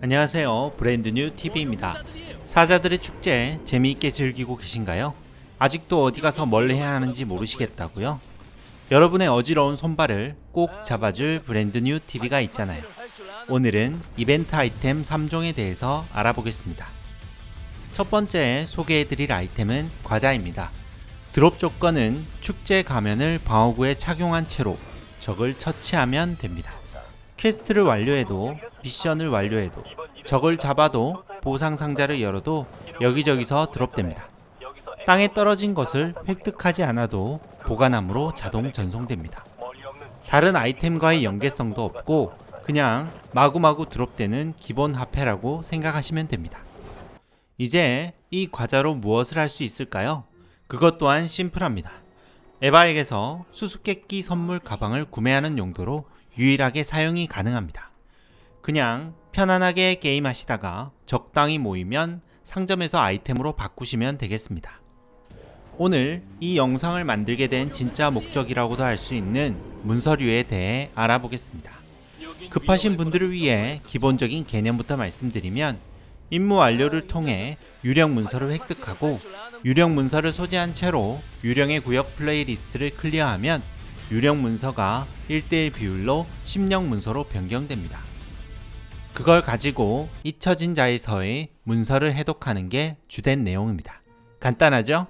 안녕하세요. 브랜드 뉴 TV입니다. 사자들의 축제 재미있게 즐기고 계신가요? 아직도 어디 가서 뭘 해야 하는지 모르시겠다고요? 여러분의 어지러운 손발을 꼭 잡아줄 브랜드 뉴 TV가 있잖아요. 오늘은 이벤트 아이템 3종에 대해서 알아보겠습니다. 첫 번째 소개해드릴 아이템은 과자입니다. 드롭 조건은 축제 가면을 방어구에 착용한 채로 적을 처치하면 됩니다. 퀘스트를 완료해도 미션을 완료해도 적을 잡아도 보상 상자를 열어도 여기저기서 드롭됩니다. 땅에 떨어진 것을 획득하지 않아도 보관함으로 자동 전송됩니다. 다른 아이템과의 연계성도 없고 그냥 마구마구 드롭되는 기본 화폐라고 생각하시면 됩니다. 이제 이 과자로 무엇을 할 수 있을까요? 그것 또한 심플합니다. 에바에게서 수수께끼 선물 가방을 구매하는 용도로 유일하게 사용이 가능합니다. 그냥 편안하게 게임하시다가 적당히 모이면 상점에서 아이템으로 바꾸시면 되겠습니다. 오늘 이 영상을 만들게 된 진짜 목적이라고도 할 수 있는 문서류에 대해 알아보겠습니다. 급하신 분들을 위해 기본적인 개념부터 말씀드리면 임무 완료를 통해 유령 문서를 획득하고 유령 문서를 소지한 채로 유령의 구역 플레이리스트를 클리어하면 유령 문서가 1대1 비율로 심령 문서로 변경됩니다. 그걸 가지고 잊혀진 자에서의 문서를 해독하는 게 주된 내용입니다. 간단하죠?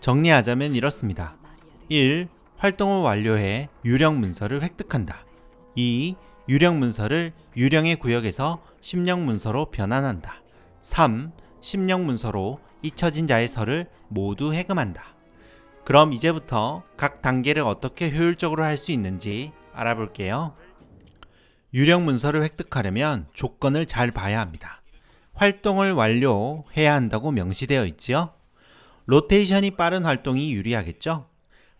정리하자면 이렇습니다. 1. 활동을 완료해 유령 문서를 획득한다. 2. 유령 문서를 유령의 구역에서 심령 문서로 변환한다. 3. 심령 문서로 잊혀진 자의 서를 모두 해금한다. 그럼 이제부터 각 단계를 어떻게 효율적으로 할 수 있는지 알아볼게요. 유령 문서를 획득하려면 조건을 잘 봐야 합니다. 활동을 완료해야 한다고 명시되어 있지요. 로테이션이 빠른 활동이 유리하겠죠?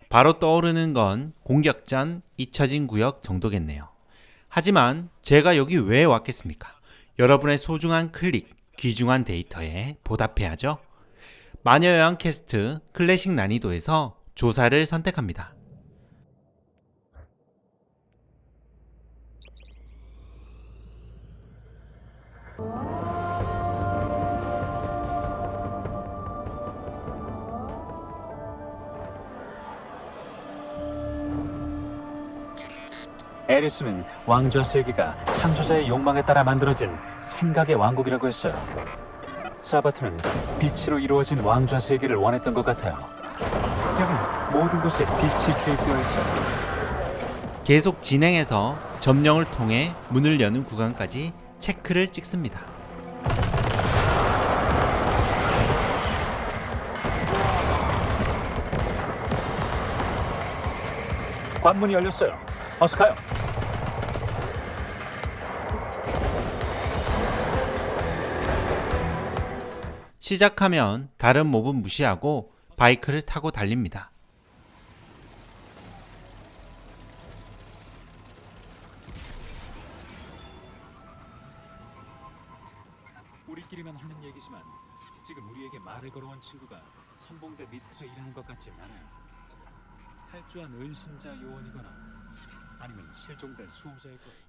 바로 떠오르는 건 공격 전 잊혀진 구역 정도겠네요. 하지만 제가 여기 왜 왔겠습니까? 여러분의 소중한 클릭, 귀중한 데이터에 보답해야죠. 마녀여왕 캐스트 클래식 난이도에서 조사를 선택합니다. 에리스는 왕좌 세계가 창조자의 욕망에 따라 만들어진 생각의 왕국이라고 했어요. 사바트는 빛으로 이루어진 왕좌 세계를 원했던 것 같아요. 여긴 모든 곳에 빛이 주입되어 있어요. 계속 진행해서 점령을 통해 문을 여는 구간까지 체크를 찍습니다. 관문이 열렸어요. 어서 가요. 시작하면 다른 몹은 무시하고 바이크를 타고 달립니다. 우리끼리만 하는 얘기지만 지금 우리에게 말을 걸어온 친구가 선봉대 밑에서 일하는 것 같진 않아요. 탈주한 은신자 요원이거나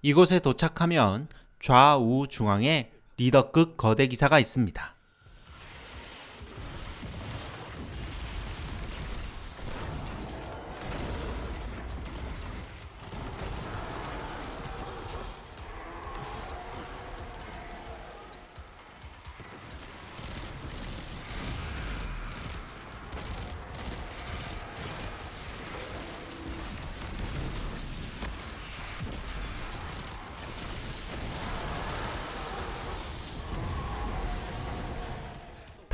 이곳에 도착하면 좌우 중앙에 리더급 거대 기사가 있습니다.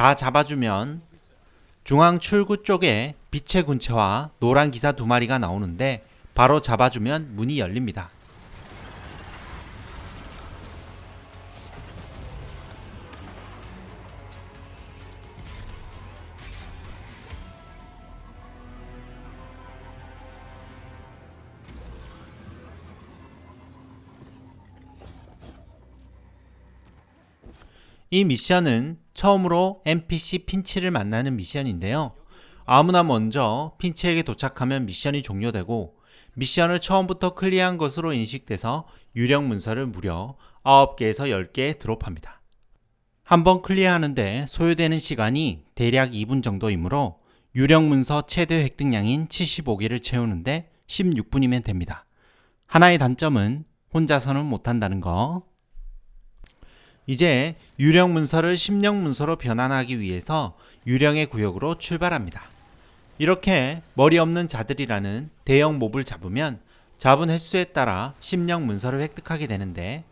다 잡아주면 중앙 출구 쪽에 빛의 군체와 노란 기사 두 마리가 나오는데 바로 잡아주면 문이 열립니다. 이 미션은 처음으로 NPC 핀치를 만나는 미션인데요. 아무나 먼저 핀치에게 도착하면 미션이 종료되고 미션을 처음부터 클리어한 것으로 인식돼서 유령 문서를 무려 9개에서 10개 드롭합니다. 한번 클리어하는데 소요되는 시간이 대략 2분 정도이므로 유령 문서 최대 획득량인 75개를 채우는데 16분이면 됩니다. 하나의 단점은 혼자서는 못한다는 거. 이제 유령 문서를 심령 문서로 변환하기 위해서 유령의 구역으로 출발합니다. 이렇게 머리 없는 자들이라는 대형 몹을 잡으면 잡은 횟수에 따라 심령 문서를 획득하게 되는데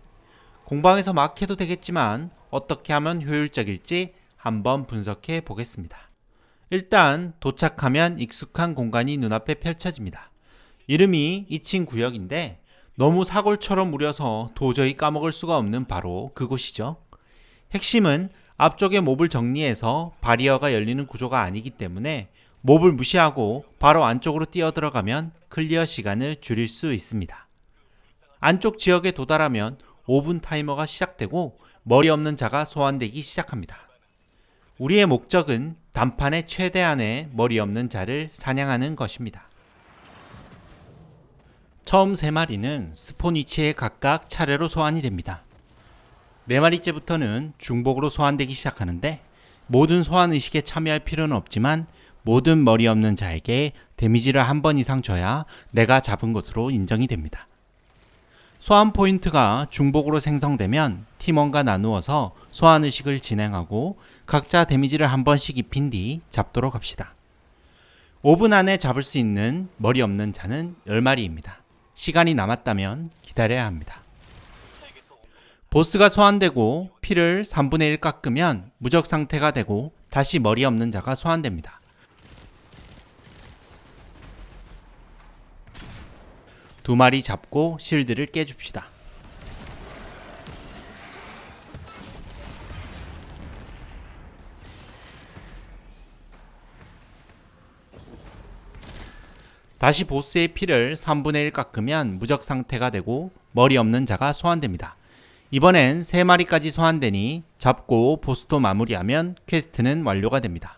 공방에서 막 해도 되겠지만 어떻게 하면 효율적일지 한번 분석해 보겠습니다. 일단 도착하면 익숙한 공간이 눈앞에 펼쳐집니다. 이름이 2층 구역인데 너무 사골처럼 무려서 도저히 까먹을 수가 없는 바로 그곳이죠. 핵심은 앞쪽에 몹을 정리해서 바리어가 열리는 구조가 아니기 때문에 몹을 무시하고 바로 안쪽으로 뛰어 들어가면 클리어 시간을 줄일 수 있습니다. 안쪽 지역에 도달하면 5분 타이머가 시작되고 머리 없는 자가 소환되기 시작합니다. 우리의 목적은 단판의 최대한의 머리 없는 자를 사냥하는 것입니다. 처음 세 마리는 스폰 위치에 각각 차례로 소환이 됩니다. 네 마리째부터는 중복으로 소환되기 시작하는데 모든 소환 의식에 참여할 필요는 없지만 모든 머리 없는 자에게 데미지를 한 번 이상 줘야 내가 잡은 것으로 인정이 됩니다. 소환 포인트가 중복으로 생성되면 팀원과 나누어서 소환 의식을 진행하고 각자 데미지를 한 번씩 입힌 뒤 잡도록 합시다. 5분 안에 잡을 수 있는 머리 없는 자는 10마리입니다. 시간이 남았다면 기다려야 합니다. 보스가 소환되고 피를 3분의 1 깎으면 무적 상태가 되고 다시 머리 없는 자가 소환됩니다. 두 마리 잡고 실드를 깨줍시다. 다시 보스의 피를 3분의 1 깎으면 무적 상태가 되고 머리 없는 자가 소환됩니다. 이번엔 3마리까지 소환되니 잡고 보스도 마무리하면 퀘스트는 완료가 됩니다.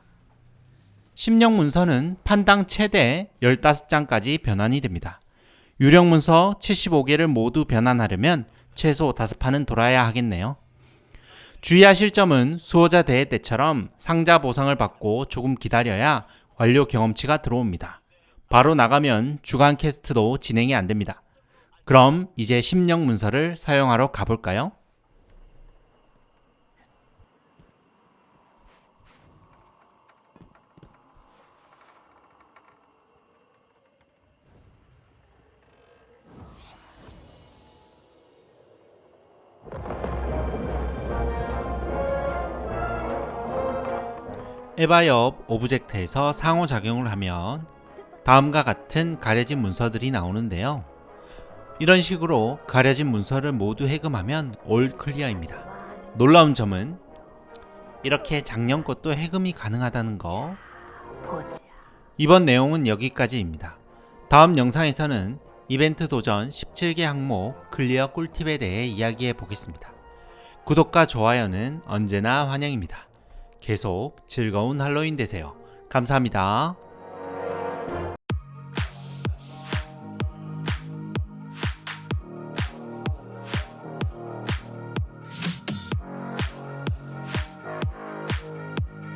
심령 문서는 판당 최대 15장까지 변환이 됩니다. 유령 문서 75개를 모두 변환하려면 최소 5판은 돌아야 하겠네요. 주의하실 점은 수호자 대회 때처럼 상자 보상을 받고 조금 기다려야 완료 경험치가 들어옵니다. 바로 나가면 주간 캐스트도 진행이 안 됩니다. 그럼 이제 심령 문서를 사용하러 가볼까요? 에바이업 오브젝트에서 상호작용을 하면 다음과 같은 가려진 문서들이 나오는데요. 이런 식으로 가려진 문서를 모두 해금하면 올 클리어입니다. 놀라운 점은 이렇게 작년 것도 해금이 가능하다는 거. 이번 내용은 여기까지입니다. 다음 영상에서는 이벤트 도전 17개 항목 클리어 꿀팁에 대해 이야기해 보겠습니다. 구독과 좋아요는 언제나 환영입니다. 계속 즐거운 할로윈 되세요. 감사합니다.